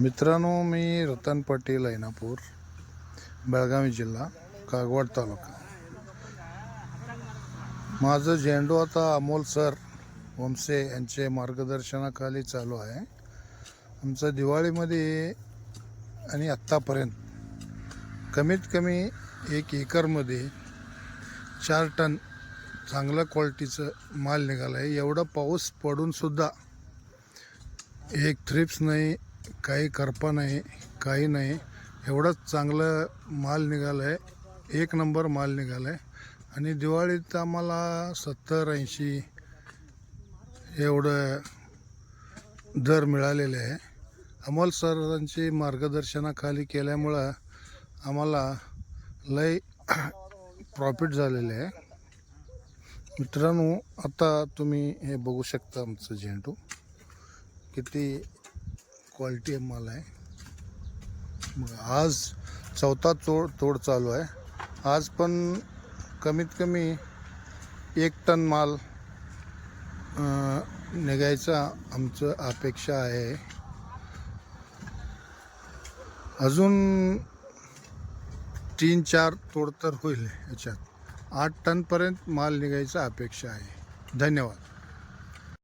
मित्रांनो मी रतन पाटील ऐनापूर बेळगावी जिल्हा कागवाड तालुका. माझं झेंडू आता अमोल सर वमसे यांचे मार्गदर्शनाखाली चालू आहे. आमचं दिवाळीमध्ये आणि आत्तापर्यंत कमीत कमी एक एकरमध्ये चार टन चांगल्या क्वालिटीचं माल निघाला आहे. एवढा पाऊस पडूनसुद्धा एक थ्रिप्स नाही काही करपा नाही काही नाही. एवढंच चांगलं माल निघालं आहे एक नंबर माल निघाला आहे आणि दिवाळीत आम्हाला सत्तर ऐंशी एवढं दर मिळालेले आहे. अमोल सरांची मार्गदर्शनाखाली केल्यामुळं आम्हाला लय प्रॉफिट झालेले आहे. मित्रांनो आता तुम्ही हे बघू शकता आमचं झेंडू. किती क्वालिटी माल आहे. मग आज चौथा तोड तोड चालू आहे. आज पण कमीत कमी एक टन माल निघायचा आमचं अपेक्षा आहे. अजून तीन चार तोड तर होईल याच्यात. आठ टनपर्यंत माल निघायचा अपेक्षा आहे. धन्यवाद.